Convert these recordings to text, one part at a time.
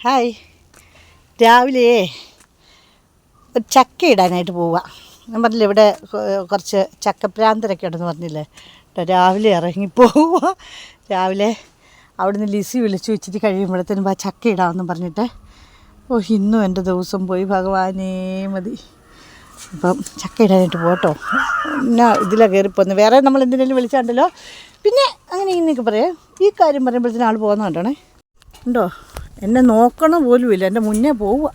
Hi. രാവിലെ ഒരു ചക്ക ഇടാനായിട്ട് പോവുക. ഞാൻ പറഞ്ഞില്ല ഇവിടെ കുറച്ച് ചക്കപ്രാന്തരൊക്കെ ഉണ്ടെന്ന് പറഞ്ഞില്ലേ? രാവിലെ ഇറങ്ങിപ്പോവുക രാവിലെ അവിടുന്ന് ലിസി വിളിച്ചു വെച്ചിട്ട് കഴിയുമ്പോഴത്തേനും ആ ചക്ക ഇടാമെന്ന് പറഞ്ഞിട്ട് ഓ ഇന്നും എന്റെ ദിവസം പോയി ഭഗവാനേ മതി. അപ്പം ചക്ക ഇടാനായിട്ട് പോട്ടോ പിന്നെ ഇതിലാണ് കയറിപ്പോന്ന് വേറെ നമ്മൾ എന്തിനേലും വിളിച്ചാണ്ടല്ലോ. പിന്നെ അങ്ങനെ ഇങ്ങനെയൊക്കെ പറയാം. ഈ കാര്യം പറയുമ്പോഴത്തേനും ആൾ പോകുന്ന ഉണ്ടോ? എന്നെ നോക്കണ പോലുമില്ല എന്റെ മുന്നേ പോവുക.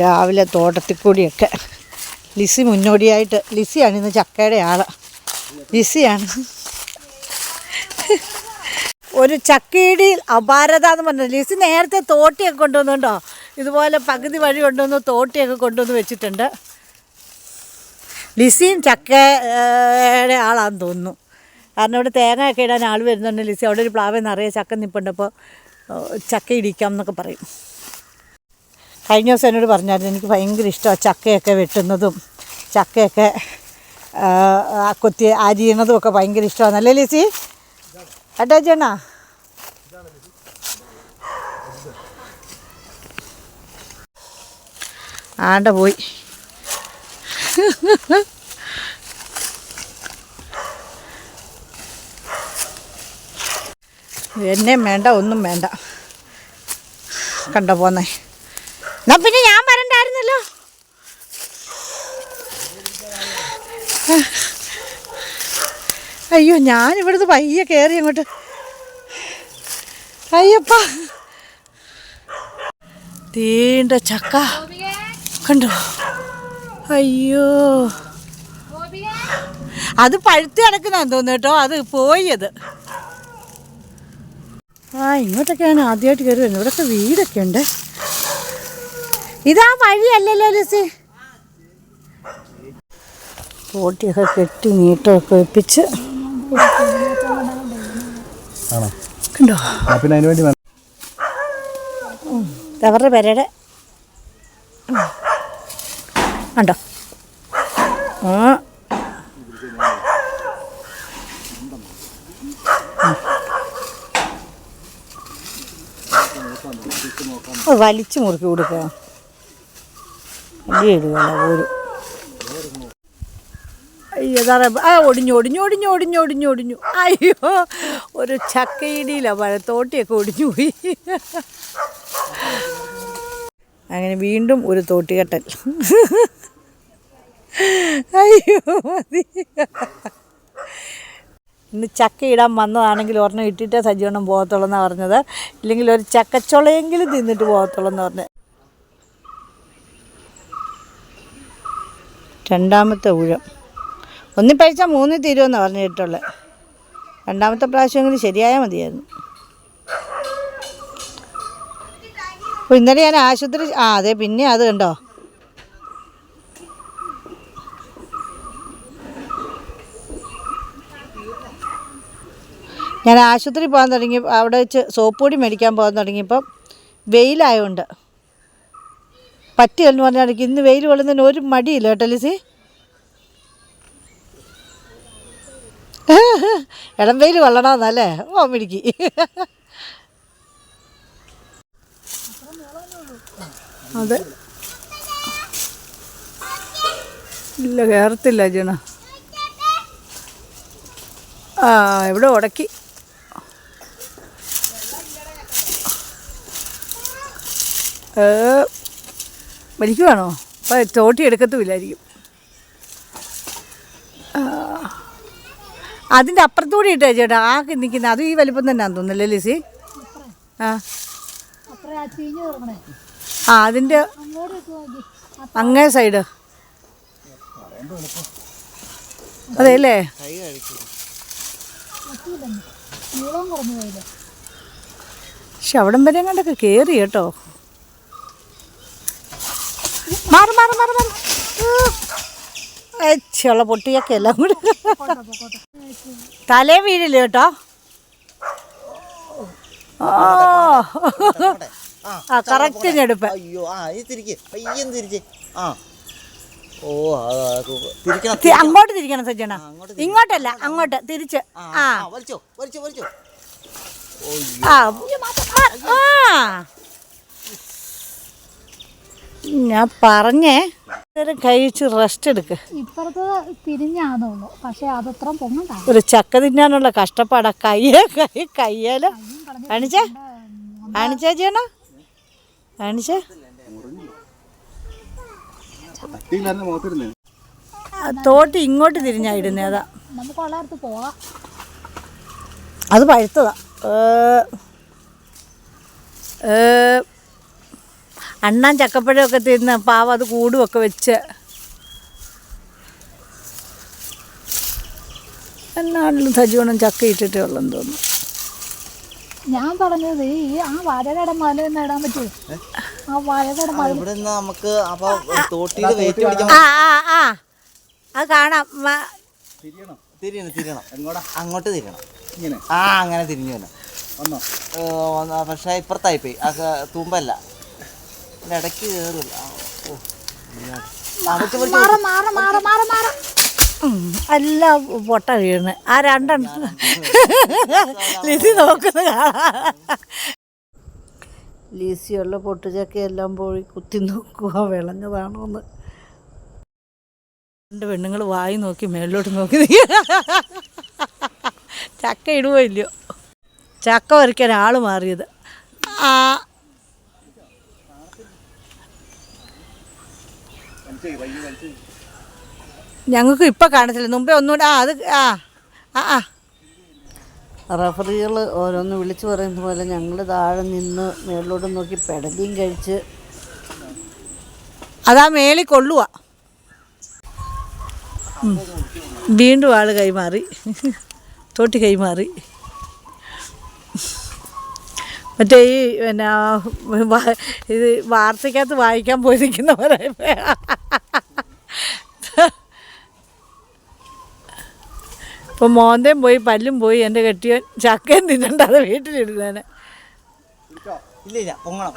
രാവിലെ തോട്ടത്തിൽ കൂടിയൊക്കെ ലിസി മുന്നോടിയായിട്ട് ലിസിയാണ് ഇന്ന് ചക്കയുടെ ആൾ. ലിസിയാണ്. ഒരു ചക്കയിടിയിൽ അപാരത എന്ന് പറഞ്ഞത്. ലിസി നേരത്തെ തോട്ടിയൊക്കെ കൊണ്ടുവന്നുണ്ടോ? ഇതുപോലെ പകുതി വഴി കൊണ്ടുവന്ന് തോട്ടിയൊക്കെ കൊണ്ടുവന്ന് വെച്ചിട്ടുണ്ട്. ലിസിയും ചക്കയുടെ ആളാന്ന് തോന്നുന്നു. കാരണം ഇവിടെ തേങ്ങയൊക്കെ ഇടാൻ ആൾ വരുന്നുണ്ട് ലിസി. അവിടെ ഒരു പ്ലാവ് നിറയെ ചക്ക നിൽപ്പുണ്ട് അപ്പോൾ ചക്ക ഇടിക്കാം എന്നൊക്കെ പറയും. കഴിഞ്ഞ ദിവസം എന്നോട് പറഞ്ഞായിരുന്നു എനിക്ക് ഭയങ്കര ഇഷ്ടമാണ് ചക്കയൊക്കെ വെട്ടുന്നതും ചക്കയൊക്കെ കൊത്തി അരിയണതും ഒക്കെ ഭയങ്കര ഇഷ്ടമാണ് അല്ലേ ലിസി അട്ടാച്ചേണ്ണ ആണ്ട പോയി. എന്നെയും വേണ്ട ഒന്നും വേണ്ട. കണ്ടോ പോന്നേ. എന്നാ പിന്നെ ഞാൻ വരണ്ടായിരുന്നല്ലോ. അയ്യോ ഞാൻ ഇവിടുന്ന് പയ്യെ കയറി അങ്ങോട്ട്. അയ്യപ്പ. തീണ്ട ചക്ക. കണ്ടോ? അയ്യോ. അത് പഴുത്ത് കിടക്കുന്നതാന്ന് തോന്നുന്നു കേട്ടോ. അത് പോയത്. ആ ഇങ്ങോട്ടൊക്കെ ഞാൻ ആദ്യമായിട്ട് കയറി വരുന്നത്. ഇവിടെയൊക്കെ വീടൊക്കെ ഉണ്ട്. ഇതാ വഴിയല്ലല്ലോ ലിസി. ഓട്ടിയൊക്കെ കെട്ടി നീട്ടമൊക്കെ വെപ്പിച്ച്. കണ്ടോ? പിന്നെ അതിന് വേണ്ടി അവരുടെ പെരയുടെ ഉണ്ടോ ആ. വലിച്ചു മുറുക്കി കൊടുക്കുക. അയ്യോ ഒടിഞ്ഞു ഒടിഞ്ഞു ഒടിഞ്ഞു ഒടിഞ്ഞു ഒടിഞ്ഞു ഒടിഞ്ഞു. അയ്യോ ഒരു ചക്കയിടിയില്ല പഴത്തോട്ടിയൊക്കെ ഒടിഞ്ഞു പോയി. അങ്ങനെ വീണ്ടും ഒരു തോട്ടികെട്ടൽ. അയ്യോ മതി. ഇന്ന് ചക്ക ഇടാൻ വന്നതാണെങ്കിൽ ഒരെണ്ണം ഇട്ടിട്ടേ സജീവണം പോകത്തുള്ളൂ എന്നാണ് പറഞ്ഞത്. ഇല്ലെങ്കിൽ ഒരു ചക്കച്ചുളയെങ്കിലും തിന്നിട്ട് പോകത്തുള്ളൂ എന്ന് പറഞ്ഞത് രണ്ടാമത്തെ ഊഴം. ഒന്നി പഴിച്ചാൽ മൂന്നിൽ തീരുമെന്നാണ് പറഞ്ഞു കേട്ടുള്ളത് രണ്ടാമത്തെ പ്രാവശ്യമെങ്കിലും ശരിയായാൽ മതിയായിരുന്നു. അപ്പോൾ ഇന്നലെ ഞാൻ ആശുപത്രി ആ അതെ പിന്നെ അത് കണ്ടോ? ഞാൻ ആശുപത്രി പോകാൻ തുടങ്ങി അവിടെ വെച്ച് സോപ്പ് പൊടി മേടിക്കാൻ പോകാൻ തുടങ്ങിയപ്പം വെയിലായതുകൊണ്ട് പറ്റിയെന്ന് പറഞ്ഞാൽ ഇന്ന് വെയിൽ കൊള്ളുന്നതിന് ഒരു മടിയില്ല കേട്ടോ ലിസി? ഇളം വെയിൽ കൊള്ളണമെന്നല്ലേ ഓ മിടിക്ക്. അതെ. ഇല്ല കയറത്തില്ല ജണ. ആ ഇവിടെ ഉടക്കി. വലിക്കുവാണോ അപ്പം തോട്ടി എടുക്കത്തുമില്ലായിരിക്കും. അതിന്റെ അപ്പുറത്തൂടെ ഇട്ടേ ചേട്ടാ ആ നിൽക്കുന്ന അതും ഈ വലിപ്പം തന്നെയാന്ന് തോന്നുന്നല്ലേ ലിസി? ആ. ആ അതിന്റെ അങ്ങേ സൈഡ്. അതെ അല്ലേ പക്ഷെ അവിടം വരെ കണ്ടൊക്കെ കയറി കേട്ടോ. മാറി മാറി മാറി മാറി. അച്ചുള്ള പൊട്ടിയൊക്കെ എല്ലാം കൂടി. തലേ വീഴില്ല കേട്ടോ? ഓ ആ കറക്റ്റ് ഞെടുപ്പ് അയ്യോ ആ തിരിക്ക്. പയ്യൻ തിരിച്ച് ആ. ഓ ആ തിരിക്കണം തി- അങ്ങോട്ട് തിരിക്കണം സജ്ജന. ഇങ്ങോട്ടല്ല അങ്ങോട്ട് തിരിച്ച്. ആ, വലിച്ചോ വലിച്ചോ വലിച്ചോ. ആ. ആ ഞാൻ പറഞ്ഞേ നേരം കഴിച്ച് റെസ്റ്റ് എടുക്ക്. ഇപ്പുറത്ത് തിരിഞ്ഞാന്നുള്ളൂ പക്ഷെ അതത്ര പൊങ്ങണ്ട. ഒരു ചക്ക തിന്നാനുള്ള കഷ്ടപ്പാടാ. കയ്യ കൈ കയ്യൽ. അണിച്ചേ. അണിച്ചേ ചെയ്യണ അണിച്ചേ. തോട്ടി ഇങ്ങോട്ട് തിരിഞ്ഞാ ഇടുന്നേതാ നമുക്ക് ഉള്ളടത്ത് പോകാം അത് പഴുത്തതാ. ഏ, ഏ, അണ്ണാൻ ചക്കപ്പഴമൊക്കെ തിന്ന് പാവം അത് കൂടുമൊക്കെ വെച്ച്. എന്നാണെങ്കിലും സജീവനം ചക്ക ഇട്ടിട്ടേ ഉള്ളെന്ന് തോന്നുന്നു. ഞാൻ പറഞ്ഞത് ഈ ആ വരകട മല ഒന്ന് ഇടാൻ പറ്റുമോ ആ വരകട മല. ഇവിടെ നിന്ന് നമുക്ക് അപ്പൊ തോട്ടിയിൽ വെയിറ്റ് പിടിക്കാൻ ആ ആ ആ. അത് കാണാം. മ- തിരിയണം. തിരിയണം തിരിയണം. എങ്ങോടാ? അങ്ങോട്ട് തിരിയണം. ഇങ്ങനെ. ആ അങ്ങനെ തിരിഞ്ഞു വന്നു. വന്നോ? പക്ഷെ ഇപ്പുറത്തായി പോയി ആ തൂമ്പല്ല. ഇതിന്റെ ഇടയ്ക്ക് കയറില്ല എല്ലാം പൊട്ട വീണ്. ആ രണ്ടെണ്ണം. ലിസി നോക്കുന്ന. ലീസിയുള്ള ലിസിയുള്ള പൊട്ടുചക്ക എല്ലാം പോയി കുത്തി നോക്കുക വിളഞ്ഞതാണോ എന്ന് രണ്ട് പെണ്ണുങ്ങൾ വായി നോക്കി മേളിലോട്ട് നോക്കി. ചക്ക ഇടുവോ ഇല്ലയോ? ചക്ക വരയ്ക്കാൻ ആൾ മാറിയത്. ആ ഞങ്ങൾക്ക് ഇപ്പം കാണത്തില്ല. മുമ്പേ ഒന്നുകൂടെ ആ അത് ആ ആ ആ. റഫറികൾ ഓരോന്ന് വിളിച്ചു പറയുന്ന പോലെ ഞങ്ങൾ താഴെ നിന്ന് മേളിലോട്ട് നോക്കി പെടലിയും കഴിച്ച് അതാ മേളി കൊള്ളുക വീണ്ടും ആൾ കൈമാറി. തോട്ടി കൈമാറി. മറ്റേ ഈ പിന്നെ ഇത് വാർത്തക്കകത്ത് വായിക്കാൻ പോയിരിക്കുന്നവരെ ഇപ്പം മോന്തയും പോയി പല്ലും പോയി എന്റെ കെട്ടിയൻ ചക്കയും തിന്നണ്ട അത് വീട്ടിലിരുന്നേനെ. ഇല്ല പൊങ്ങണം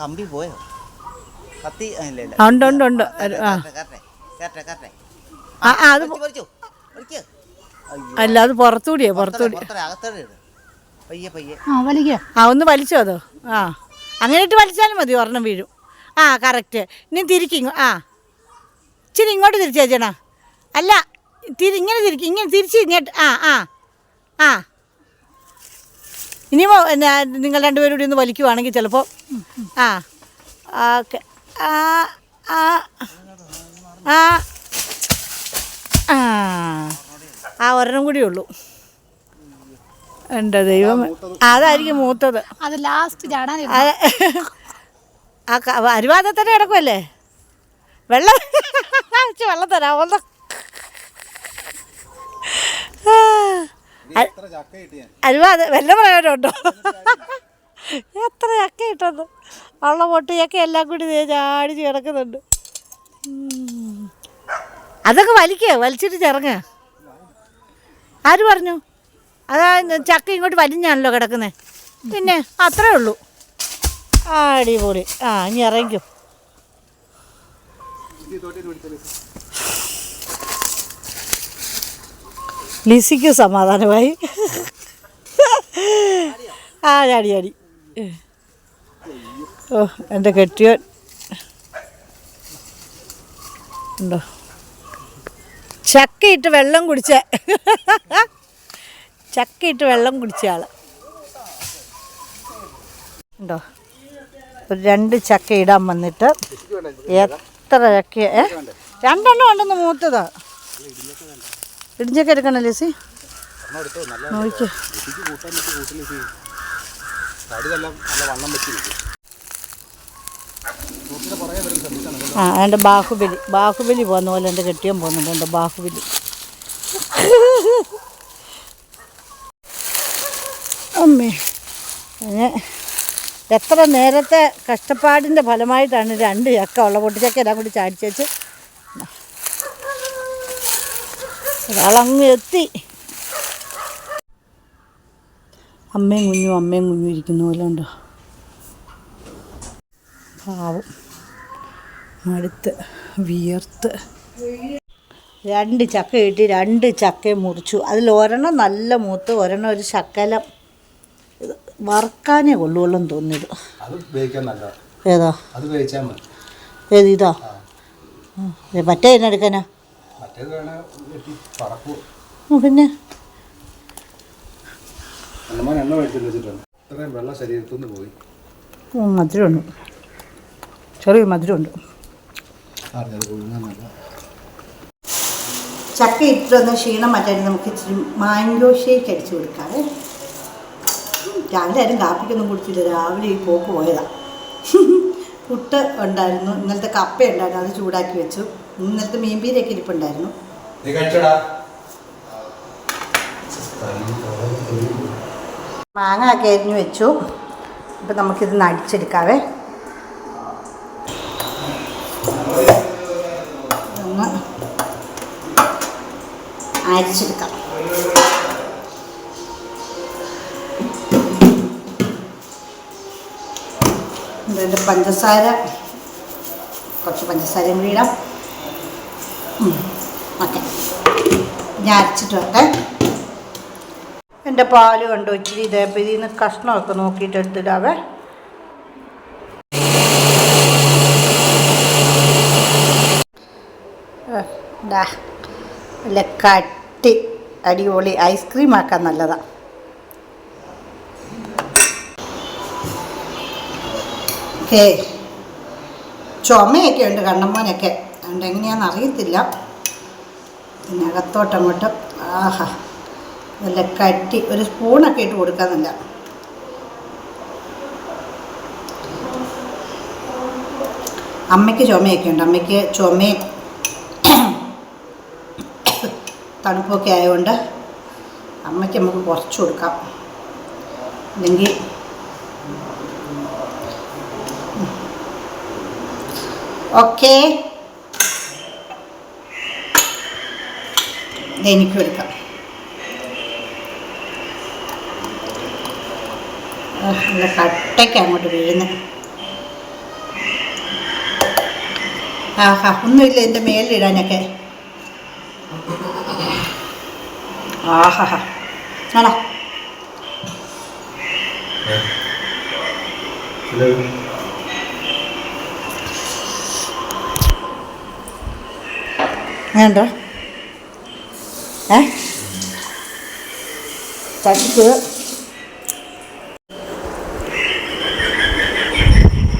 കമ്പി പോയോ? കത്തി ഉണ്ട് ഉണ്ട് ഉണ്ട്. ആ ആ. ആ, അത് അല്ല അത് പുറത്തുകൂടിയാ പുറത്തുകൂടി പുറത്തോടെ? അകത്തോടെ ഇട്. പയ്യെ പയ്യെ. ആ ഒന്ന് വലിച്ചോ അതോ? ആ. അങ്ങനെ ഇട്ട് വലിച്ചാലും മതി ഒരെണ്ണം വീഴും. ആ കറക്റ്റ്. ഇനി തിരിക്കും ആ. ഇച്ചിരി ഇങ്ങോട്ട് തിരിച്ചേച്ചണ അല്ല തിരി ഇങ്ങനെ തിരിക്കും ഇങ്ങനെ തിരിച്ച് ഇങ്ങോട്ട് ആ ആ ആ. ഇനി നിങ്ങൾ രണ്ടുപേരും കൂടി ഒന്ന് വലിക്കുവാണെങ്കിൽ ചിലപ്പോൾ ആ ഓക്കെ. ആ ആ ആ. ആ. ഒരെണ്ണം കൂടി ഉള്ളൂ. എന്റെ ദൈവം അതായിരിക്കും മൂത്തത്. അത് ലാസ്റ്റ് ചാടാൻ ആ ക- അരുവാദത്തന്നെ കിടക്കുമല്ലേ വെള്ളം വെള്ളം തരാമോ അരുവാദ വല്ല പ്രയോജനമുണ്ടോ? എത്ര ചക്ക ഇട്ടത് അവളെ പൊട്ടി ചക്ക എല്ലാം കൂടി ചാടിച്ച് കിടക്കുന്നുണ്ട്. അതൊക്കെ വലിക്കുക വലിച്ചിട്ട് ചിറങ്ങ. ആര് പറഞ്ഞു? അതാ ചക്ക ഇങ്ങോട്ട് വലിഞ്ഞാണല്ലോ കിടക്കുന്നത് പിന്നെ അത്രേ ഉള്ളൂ. അടിപൊളി. ആ ഇനി ഇറങ്ങിക്കും. ലിസിക്ക് സമാധാനമായി. ആ ചാടി ചാടി. ഓ എന്റെ കെട്ടിയോൻ. ഉണ്ടോ? ചക്കയിട്ട് വെള്ളം കുടിച്ച. ചക്കയിട്ട് വെള്ളം കുടിച്ച ആൾ. ഉണ്ടോ? ഒരു രണ്ട് ചക്ക ഇടാൻ വന്നിട്ട് എത്ര ചക്ക ഏ? രണ്ടെണ്ണം ഉണ്ടെന്ന് മൂത്തതാ. ഇടിഞ്ചൊക്കെ എടുക്കണം സി തടിതെല്ലാം നല്ല വണ്ണം ആ എന്റെ ബാഹുബലി ബാഹുബലി പോകുന്ന പോലെ എന്റെ കെട്ടിയാൻ പോകുന്നുണ്ട് എന്റെ ബാഹുബലി. അമ്മേ എത്ര നേരത്തെ കഷ്ടപ്പാടിന്റെ ഫലമായിട്ടാണ് രണ്ട് ചക്ക ഉള്ള പൊട്ടിച്ചക്ക എല്ലാം കൂടി ചാടിച്ചു ഒരാളങ്ങ് എത്തി. അമ്മയും കുഞ്ഞും അമ്മയും കുഞ്ഞും ഇരിക്കുന്ന പോലെ ഉണ്ടോ. പാവം. മടുത്ത് വിയർത്ത്. രണ്ട് ചക്ക കിട്ടി രണ്ട് ചക്കയും മുറിച്ചു. അതിൽ ഒരെണ്ണം നല്ല മൂത്ത് ഒരെണ്ണം ഒരു ശക്കലം വറക്കാനേ കൊള്ളുള്ളൂ തോന്നിയത്. ഏതാ? ഏത് ഇതാ? മറ്റേ എന്നെടുക്കാനാ പിന്നെ? അന്നമാൻ എണ്ണ മേടിച്ചിട്ട് വെച്ചിട്ടുണ്ട്. ഇത്രയും വെള്ളം ശരീരത്തു നിന്ന് പോയി. ഉം, മധുരമുണ്ട്. ചെറിയ മധുരമുണ്ട്. ചക്ക ഇട്ടൊന്ന് ക്ഷീണം മാറ്റാൻ നമുക്ക് ഇച്ചിരി മാംഗോ ഷേക്ക് അടിച്ച് കൊടുക്കാവേ. രാവിലെ ആരും കാപ്പിക്കൊന്നും കുടിച്ചില്ല. രാവിലെ ഈ പോക്ക് പോയതാ. പുട്ട് ഉണ്ടായിരുന്നു. ഇന്നലത്തെ കപ്പ ഉണ്ടായിരുന്നു. അത് ചൂടാക്കി വെച്ചു. ഇന്നലത്തെ മീൻപീരൊക്കെ ഇരിപ്പുണ്ടായിരുന്നു. മാങ്ങ ഒക്കെ അരിഞ്ഞു വെച്ചു. അപ്പം നമുക്കിത് നടിച്ചെടുക്കാവേ. അരിച്ചെടുക്കാം. ഇതിന്റെ പഞ്ചസാര. കുറച്ച് പഞ്ചസാരയും ഇടാം. ഓക്കെ. ഞാൻ അരച്ചിട്ട് വെക്കാം എന്റെ പാൽ കണ്ടു ഇച്ചിരി ഇതേപ്പോൾ ഇതിൽ നിന്ന് കഷ്ണമൊക്കെ നോക്കിയിട്ട് എടുത്തിടാവേ. നല്ല കട്ടി അടിപൊളി ഐസ്ക്രീം ആക്കാൻ നല്ലതാണ് ഓക്കേ ചുമയൊക്കെ ഉണ്ട് കണ്ണമ്മോനൊക്കെ. അതുകൊണ്ട് എങ്ങനെയാണെന്ന് അറിയത്തില്ല. പിന്നെ അകത്തോട്ടങ്ങോട്ട് ആഹാ. നല്ല കട്ടി ഒരു സ്പൂണൊക്കെ ഇട്ട് കൊടുക്കാൻ നല്ല അമ്മയ്ക്ക് ചുമയൊക്കെ ഉണ്ട്. അമ്മയ്ക്ക് ചുമയും തണുപ്പൊക്കെ ആയതുകൊണ്ട് അമ്മയ്ക്ക് നമുക്ക് കുറച്ച് കൊടുക്കാം. അല്ലെങ്കിൽ ഓക്കെ. എനിക്കും എടുക്കാം. നല്ല കട്ടയ്ക്ക് അങ്ങോട്ട് വീഴുന്നത് ആഹാ ഒന്നുമില്ല എന്റെ മേലിടാനൊക്കെ. ആഹാ ആടാ വേണ്ടോ. ഏ? ചക്ക്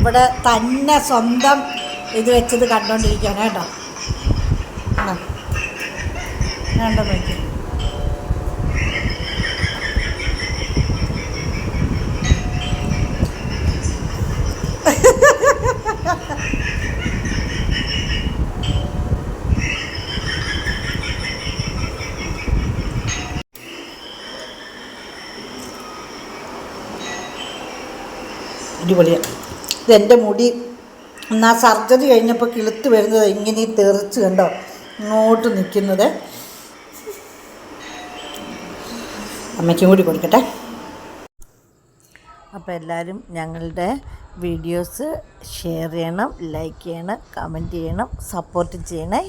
ഇവിടെ തന്നെ സ്വന്തം ഇത് വെച്ചത് കണ്ടോണ്ടിരിക്കാൻ കേട്ടോ. കണ്ടോ അടിപൊളിയാണ് ഇതെന്റെ മുടി. എന്നാ സർജറി കഴിഞ്ഞപ്പോൾ കിളുത്ത് വരുന്നത് ഇങ്ങനെ തെറിച്ച് കണ്ടോ? ഇങ്ങോട്ട് നിൽക്കുന്നത്. അമ്മയ്ക്കും കൂടി കൊടുക്കട്ടെ. അപ്പോൾ എല്ലാവരും ഞങ്ങളുടെ വീഡിയോസ് ഷെയർ ചെയ്യണം ലൈക്ക് ചെയ്യണം കമന്റ് ചെയ്യണം സപ്പോർട്ട് ചെയ്യണേ.